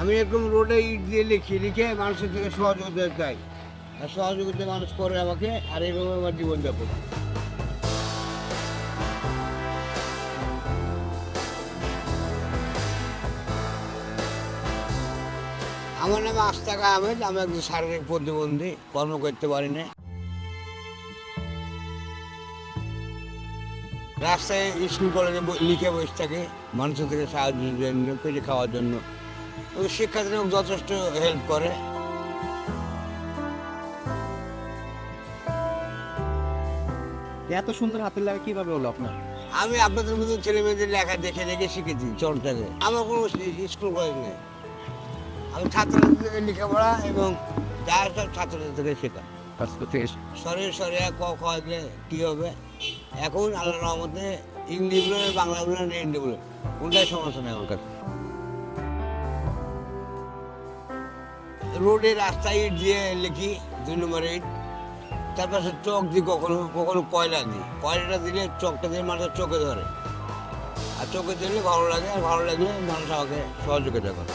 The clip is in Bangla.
আমি এরকম রোডে ইট দিয়ে লিখি, লিখে মানুষের থেকে সহযোগিতা চাই। আর সহযোগিতা মানুষ করে আমাকে, আর এরকম আমার জীবনযাপন। আমার নাম আস্তাকা আহমেদ, আমি একজন শারীরিক প্রতিবন্ধী, কর্ম করতে পারি না। রাস্তায় স্কুল কলেজে লিখে বসে থাকে, মানুষের থেকে সাহায্য খাওয়ার জন্য। ওই শিক্ষার্থীরা যথেষ্ট হেল্প করে। এত সুন্দর হাতের লেখা কীভাবে হলো আপনার? আমি আপনাদের মতো ছেলে মেয়েদের লেখা দেখে দেখে শিখেছি চরটাকে আমার কোনো স্কুল কলেজ নেই। আমি ছাত্রদের থেকে লেখাপড়া এবং যা সব ছাত্রদের থেকে শেখা। সরে সরে ক খ এগুলো কী হবে? এখন আল্লাহ রহমতে ইংলিশ বলে বাংলা বলে না হিন্দি বলে। কোনটাই সমস্যা নেই আমার কাছে। রোডে রাস্তায় ইট দিয়ে লিখি দুই নম্বর ইট তারপর সে চোখ দিই কখনো কখনো কয়লা দিই। কয়লাটা দিলে চোখটা দিয়ে মানুষের চোখে ধরে। আর চোখে দিলে ভালো লাগে, আর ভালো লাগলে মানুষ আমাকে সহযোগিতা করে।